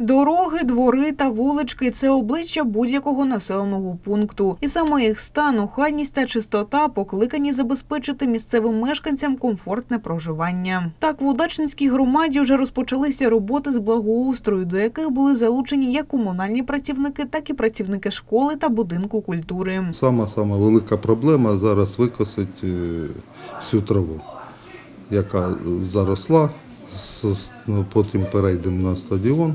Дороги, двори та вулички це обличчя будь-якого населеного пункту. І саме їх стан, охайність та чистота покликані забезпечити місцевим мешканцям комфортне проживання. Так, в Удачненській громаді вже розпочалися роботи з благоустрою, до яких були залучені як комунальні працівники, так і працівники школи та будинку культури. Сама сама велика проблема зараз викосить е, всю траву, яка заросла. Ну, Потім перейдемо на стадіон,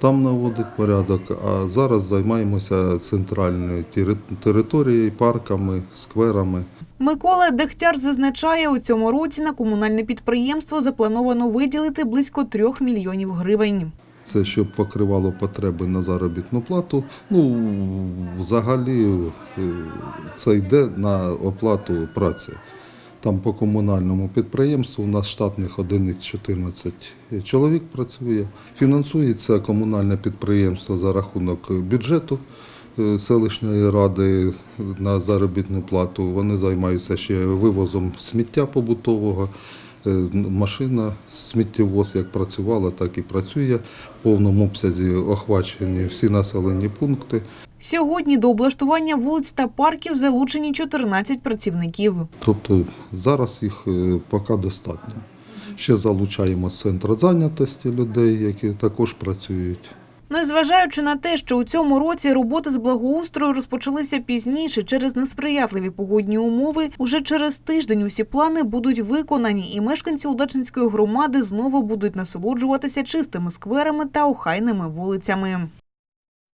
там наводить порядок. А зараз займаємося центральною територією, парками, скверами. Микола Дегтяр зазначає, у цьому році на комунальне підприємство заплановано виділити близько трьох мільйонів гривень. Це щоб покривало потреби на заробітну плату. Ну, взагалі е, це йде на оплату праці. Там по комунальному підприємству у нас штатних одиниць 14 чоловік працює. Фінансується комунальне підприємство за рахунок бюджету е, селищної ради на заробітну плату. Вони займаються ще вивозом сміття побутового. Е, Машина сміттєвоз як працювала, так і працює. В повному обсязі охвачені всі населені пункти. Сьогодні до облаштування вулиць та парків залучені 14 працівників. Тобто зараз їх е, поки достатньо. Ще залучаємо з центру зайнятості людей, які також працюють. Незважаючи на те, що у цьому році роботи з благоустрою розпочалися пізніше через несприятливі погодні умови, уже через тиждень усі плани будуть виконані, і мешканці Удачинської громади знову будуть насолоджуватися чистими скверами та охайними вулицями.